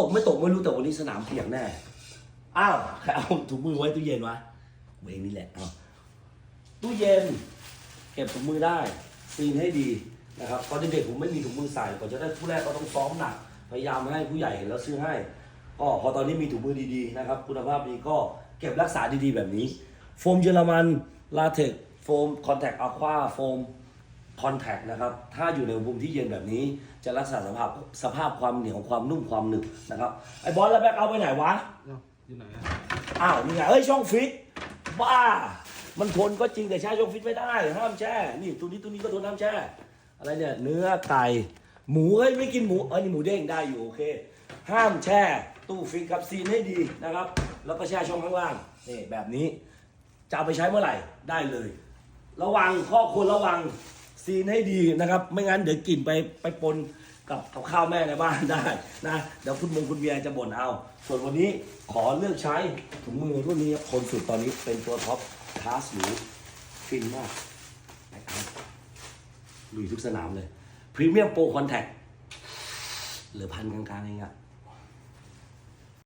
ตกไม่ตกไม่รู้แต่วันนี้สนามเปียกแน่ อ้าวใครเอาถุงมือไว้ตู้เย็นวะเองนี่แหละเอาตู้เย็น เก็บถุงมือได้ซีนให้ดีนะครับตอนเด็กๆผมไม่มีถุงมือใส่ก่อนจะได้ผู้แรกก็ต้องซ้อมหนัก พยายามให้ผู้ใหญ่เห็นแล้วซื้อให้ก็พอตอนนี้มีถุงมือดีๆนะครับ คุณภาพดีก็เก็บรักษาดีๆแบบนี้ โฟมเยอรมันลาเทกโฟมคอนแทคอะควาโฟม คอนแทคนะครับ ถ้าอยู่ในอุณหภูมิที่เย็นแบบนี้ จะรักษาสภาพสภาพความเหนียวความนุ่มความหนึบนะครับ ไอ้บอลแล้วแบ็คเอาไปไหนวะเอ้าอยู่ไหนอะอ้าวนี่ไงเอ้ยช่องฟิตบ้า มันทนก็จริงแต่ใช้ช่องฟิตไม่ได้ ห้ามแช่ นี่ตัวนี้ตัวนี้ก็ทนห้ามแช่ อะไรเนี่ย เนื้อไก่ หมูเอ้ยไม่กินหมูเอ้ยนี่หมูเด้งได้อยู่โอเค ห้ามแช่ ตู้ฟิตกับซีนให้ดีนะครับ แล้วก็แช่ช่องข้างล่าง นี่แบบนี้ จะเอาไปใช้เมื่อไหร่ได้เลย ระวังข้อควรระวัง ซีนให้ดีนะครับ ไม่งั้นเดี๋ยวกลิ่นไปไปปนกับกับข้าวแม่ในบ้านได้นะเดี๋ยวคุณมงคุณเบียร์จะบ่นเอา ส่วนวันนี้ขอเลือกใช้ถุงมือรุ่นนี้คนสุดตอนนี้เป็นตัวท็อปคลาสหรูฟินมากนะครับลุยทุกสนามเลยพรีเมียมโปรคอนแทคเหลือพันกลางๆเองอะ